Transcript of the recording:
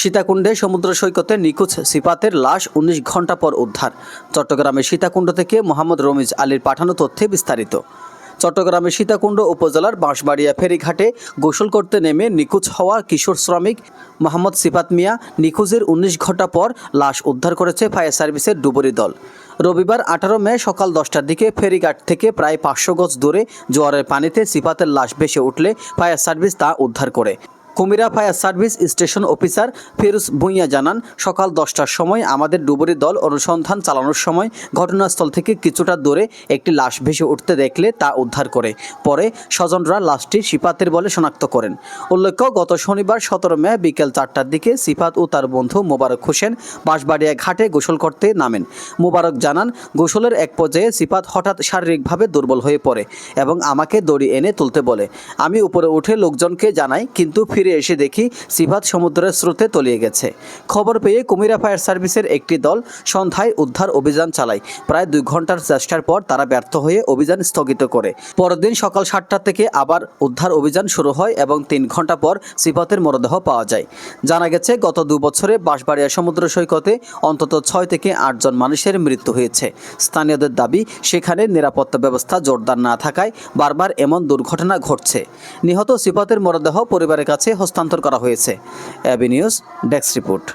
সীতাকুণ্ডে সমুদ্র সৈকতে নিখোঁজ সিপাতের লাশ উনিশ ঘণ্টা পর উদ্ধার। চট্টগ্রামের সীতাকুণ্ড থেকে মোহাম্মদ রমিজ আলীর পাঠানো তথ্যে বিস্তারিত। চট্টগ্রামের সীতাকুণ্ড উপজেলার বাঁশবাড়িয়া ফেরিঘাটে গোসল করতে নেমে নিখোঁজ হওয়া কিশোর শ্রমিক মোহাম্মদ সিফাত মিয়া নিখোঁজের উনিশ ঘণ্টা পর লাশ উদ্ধার করেছে ফায়ার সার্ভিসের ডুবুরি দল। রবিবার আঠারো মে সকাল দশটার দিকে ফেরিঘাট থেকে প্রায় পাঁচশো গজ দূরে জোয়ারের পানিতে সিফাতের লাশ ভেসে উঠলে ফায়ার সার্ভিস তা উদ্ধার করে। Kumira fire service station officer Firoz Bhuiyan জানান, সকাল দশটার সময় আমাদের ডুবুরি দল অনুসন্ধান চালানোর সময় ঘটনাস্থল থেকে কিছুটা দূরে একটি লাশ ভেসে উঠতে দেখলে তা উদ্ধার করে। পরে স্বজনরা লাশটি সিপাতের বলে শনাক্ত করেন। উল্লেখ্য, গত শনিবার সতেরো মে বিকেল চারটার দিকে সিফাত ও তার বন্ধু মোবারক হোসেন বাঁশবাড়িয়া ঘাটে গোসল করতে নামেন। মোবারক জানান, গোসলের এক পর্যায়ে সিফাত হঠাৎ শারীরিকভাবে দুর্বল হয়ে পড়ে এবং আমাকে দড়ি এনে তুলতে বলে। আমি উপরে উঠে লোকজনকে জানাই, কিন্তু ফিরে এসে দেখি সিফাত সমুদ্রের স্রোতে তলিয়ে গেছে। খবর পেয়ে কুমিরা ফায়ার সার্ভিসের একটি দল সন্ধ্যায় উদ্ধার অভিযান চালায়। প্রায় দুই ঘণ্টার চেষ্টার পর তারা ব্যর্থ হয়ে অভিযান স্থগিত করে। পরের দিন সকাল সাতটা থেকে আবার উদ্ধার অভিযান শুরু হয় এবং তিন ঘণ্টা পর সিফাতের মরদেহ পাওয়া যায়। জানা গেছে, গত দু বছরে বাঁশবাড়িয়া সমুদ্র সৈকতে অন্তত ছয় থেকে আটজন মানুষের মৃত্যু হয়েছে। স্থানীয়দের দাবি, সেখানে নিরাপত্তা ব্যবস্থা জোরদার না থাকায় বারবার এমন দুর্ঘটনা ঘটছে। নিহত সিফাতের মরদেহ পরিবারের কাছে হস্তান্তর করা হয়েছে। অ্যাবি নিউজ ডেস্ক রিপোর্ট।